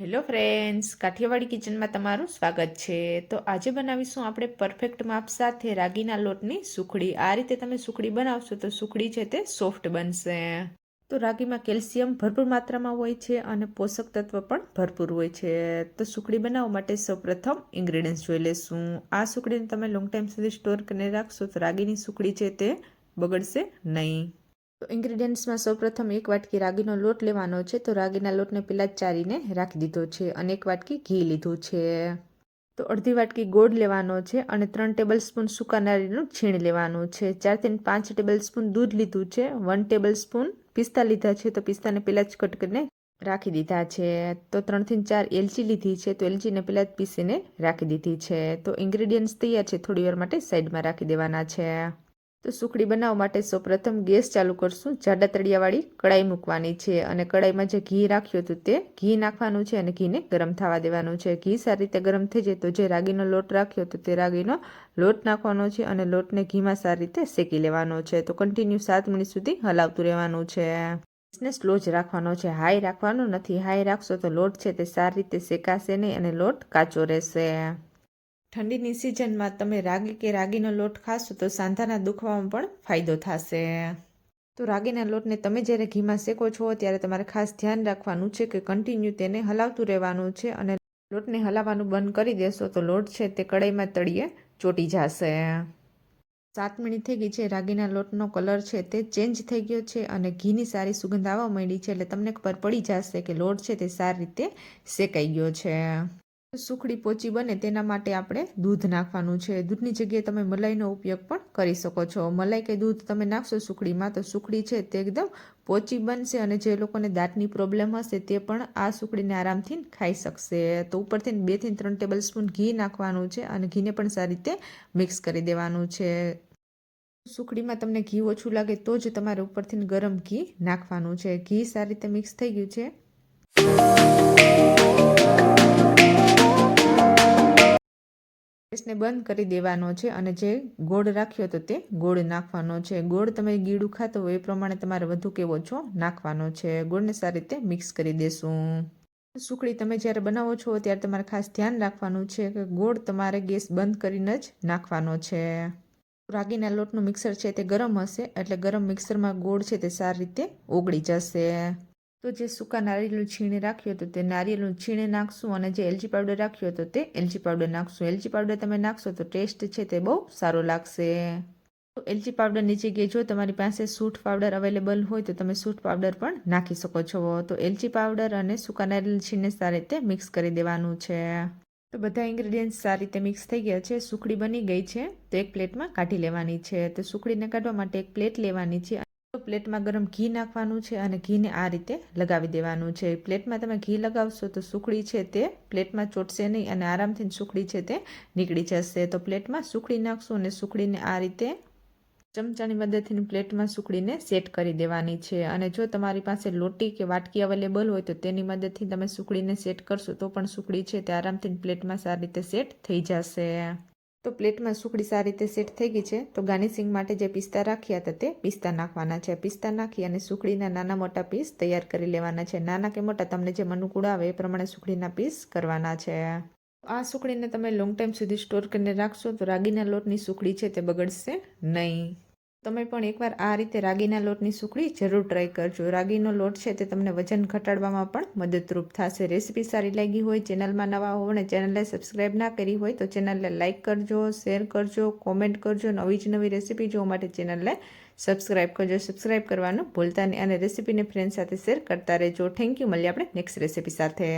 Hello friends Kathiawadi કિચનમાં તમારું સ્વાગત છે. તો આજે બનાવીશું આપણે પરફેક્ટ માપ સાથે રાગીના લોટની સુખડી. આ રીતે તમે સુખડી બનાવશો તો સુખડી છે તે સોફ્ટ બનશે. તો રાગીમાં કેલ્શિયમ ભરપૂર માત્રામાં હોય છે અને પોષક તત્વ પણ ભરપૂર હોય છે. તો સુખડી બનાવવા માટે સૌપ્રથમ ઇન્ગ્રેડિયન્ટ્સ જોઈ લેશું. આ સુખડીને તમે લોંગ ટાઈમ સુધી સ્ટોર કરીને રાખશો તો રાગીની સુખડી છે તે બગડશે નહીં. તો ઇન્ગ્રીડિયન્ટ્સમાં સૌપ્રથમ એક વાટકી રાગીનો લોટ લેવાનો છે. તો રાગીના લોટને પહેલાં જ ચારીને રાખી દીધો છે અને એક વાટકી ઘી લીધું છે. તો અડધી વાટકી ગોળ લેવાનો છે અને ત્રણ ટેબલ સ્પૂન સૂકા નારિયેળનું છીણ લેવાનું છે. ચારથી પાંચ ટેબલ સ્પૂન દૂધ લીધું છે. વન ટેબલ સ્પૂન પિસ્તા લીધા છે. તો પિસ્તાને પહેલાં જ કટ કરીને રાખી દીધા છે. તો ત્રણથી ચાર એલચી લીધી છે. તો એલચીને પહેલાં જ પીસીને રાખી દીધી છે. તો ઇન્ગ્રીડિયન્ટ્સ તૈયાર છે. થોડી વાર માટે સાઈડમાં રાખી દેવાના છે. તો સુખડી બનાવવા માટે સૌપ્રથમ ગેસ ચાલુ કરશું. જાડા તળિયાવાળી કડાઈ મૂકવાની છે અને કડાઈમાં જે ઘી રાખ્યું હતું તે ઘી નાખવાનું છે અને ઘીને ગરમ થવા દેવાનું છે. ઘી સારી રીતે ગરમ થઈ જાય તો જે રાગીનો લોટ રાખ્યો હતો તે રાગીનો લોટ નાખવાનો છે અને લોટને ઘીમાં સારી રીતે શેકી લેવાનો છે. તો કન્ટિન્યુ સાત મિનિટ સુધી હલાવતું રહેવાનું છે. ગેસને સ્લો જ રાખવાનો છે. હાઈ રાખવાનો નથી. હાઈ રાખશો તો લોટ છે તે સારી રીતે શેકાશે નહીં અને લોટ કાચો રહેશે. ઠંડીની સિઝનમાં તમે રાગી કે રાગીનો લોટ ખાશો તો સાંધાના દુખવામાં પણ ફાયદો થશે. તો રાગીના લોટને તમે જ્યારે ઘીમાં શેકો છો ત્યારે તમારે ખાસ ધ્યાન રાખવાનું છે કે કન્ટિન્યુ તેને હલાવતું રહેવાનું છે અને લોટને હલાવવાનું બંધ કરી દેશો તો લોટ છે તે કડાઈમાં તળીએ ચોટી જશે. સાત મિનિટ થઈ ગઈ છે, રાગીના લોટનો કલર છે તે ચેન્જ થઈ ગયો છે અને ઘીની સારી સુગંધ આવવા માંડી છે એટલે તમને ખબર પડી જશે કે લોટ છે તે સારી રીતે શેકાઈ ગયો છે. સુખડી પોચી બને તેના માટે આપણે દૂધ નાખવાનું છે. દૂધની જગ્યાએ તમે મલાઈનો ઉપયોગ પણ કરી શકો છો. મલાઈ કે દૂધ તમે નાખશો સુખડીમાં તો સુખડી છે તે એકદમ પોચી બનશે અને જે લોકોને દાંતની પ્રોબ્લેમ હશે તે પણ આ સુખડીને આરામથી ખાઈ શકશે. તો ઉપરથી બેથી ત્રણ ટેબલ સ્પૂન ઘી નાખવાનું છે અને ઘીને પણ સારી રીતે મિક્સ કરી દેવાનું છે. સુખડીમાં તમને ઘી ઓછું લાગે તો જ તમારે ઉપરથી ગરમ ઘી નાખવાનું છે. ઘી સારી રીતે મિક્સ થઈ ગયું છે. ગેસને બંધ કરી દેવાનો છે અને જે ગોળ રાખ્યો હતો તે ગોળ નાખવાનો છે. ગોળ તમે ગીડું ખાતો હોય એ પ્રમાણે તમારે વધુ કે ઓછો નાખવાનો છે. ગોળને સારી રીતે મિક્સ કરી દેશું. સુખડી તમે જ્યારે બનાવો છો ત્યારે તમારે ખાસ ધ્યાન રાખવાનું છે કે ગોળ તમારે ગેસ બંધ કરીને જ નાખવાનો છે. રાગીના લોટનું મિક્સર છે તે ગરમ હશે એટલે ગરમ મિક્સરમાં ગોળ છે તે સારી રીતે ઓગળી જશે. તો જે સૂકા નારિયેળનું છીણ રાખ્યું હતું તે નારિયેળનું છીણ નાખશું અને જે એલચી પાવડર રાખ્યો હતો તે એલચી પાવડર નાખશું. એલચી પાવડર તમે નાખશો તો ટેસ્ટ છે તે બહુ સારો લાગશે. તો એલચી પાવડરની જગ્યાએ જો તમારી પાસે સૂટ પાવડર અવેલેબલ હોય તો તમે સૂટ પાવડર પણ નાખી શકો છો. તો એલચી પાવડર અને સૂકા નારિયેળ છીણને સારી રીતે મિક્સ કરી દેવાનું છે. તો બધા ઇન્ગ્રેડિયન્ટ્સ સારી રીતે મિક્સ થઈ ગયા છે. સુખડી બની ગઈ છે. તો એક પ્લેટમાં કાઢી લેવાની છે. તો સુખડીને કાઢવા માટે એક પ્લેટ લેવાની છે. પ્લેટમાં ગરમ ઘી નાખવાનું છે અને ઘીને આ રીતે લગાવી દેવાનું છે. પ્લેટમાં તમે ઘી લગાવશો તો સુખડી છે તે પ્લેટમાં ચોટશે નહીં અને આરામથી સુખડી છે તે નીકળી જશે. તો પ્લેટમાં સુખડી નાખશું અને સુખડીને આ રીતે ચમચાની મદદથી પ્લેટમાં સુખડીને સેટ કરી દેવાની છે. અને જો તમારી પાસે લોટી કે વાટકી અવેલેબલ હોય તો તેની મદદથી તમે સુખડીને સેટ કરશો તો પણ સુખડી છે તે આરામથી પ્લેટમાં સારી રીતે સેટ થઈ જશે. તો પ્લેટમાં સુખડી સારી રીતે સેટ થઈ ગઈ છે. તો ગાર્નિશિંગ માટે જે પિસ્તા રાખ્યા હતા તે પિસ્તા નાખવાના છે. પિસ્તા નાખી અને સુખડીના નાના મોટા પીસ તૈયાર કરી લેવાના છે. નાના કે મોટા તમને જે અનુકૂળ આવે એ પ્રમાણે સુખડીના પીસ કરવાના છે. આ સુખડીને તમે લોંગ ટાઈમ સુધી સ્ટોર કરીને રાખશો તો રાગીના લોટની સુખડી છે તે બગડશે નહીં. તમે પણ એકવાર આ રીતે રાગીના લોટની સુખડી જરૂર ટ્રાય કરજો. રાગીનો લોટ છે તે તમને વજન ઘટાડવામાં પણ મદદરૂપ થશે. રેસીપી સારી લાગી હોય, ચેનલમાં નવા હો અને ચેનલને સબસ્ક્રાઈબ ના કરી હોય, તો ચેનલને લાઇક કરજો શેર કરજો કોમેન્ટ કરજો, નવી જ નવી રેસીપી જોવા માટે ચેનલને સબસ્ક્રાઈબ કરજો. સબસ્ક્રાઈબ કરવાનું ભૂલતા નહીં અને રેસીપીને ફ્રેન્ડ સાથે શેર કરતા રહેજો. થેન્ક યુ મળીએ આપણે નેક્સ્ટ રેસીપી સાથે.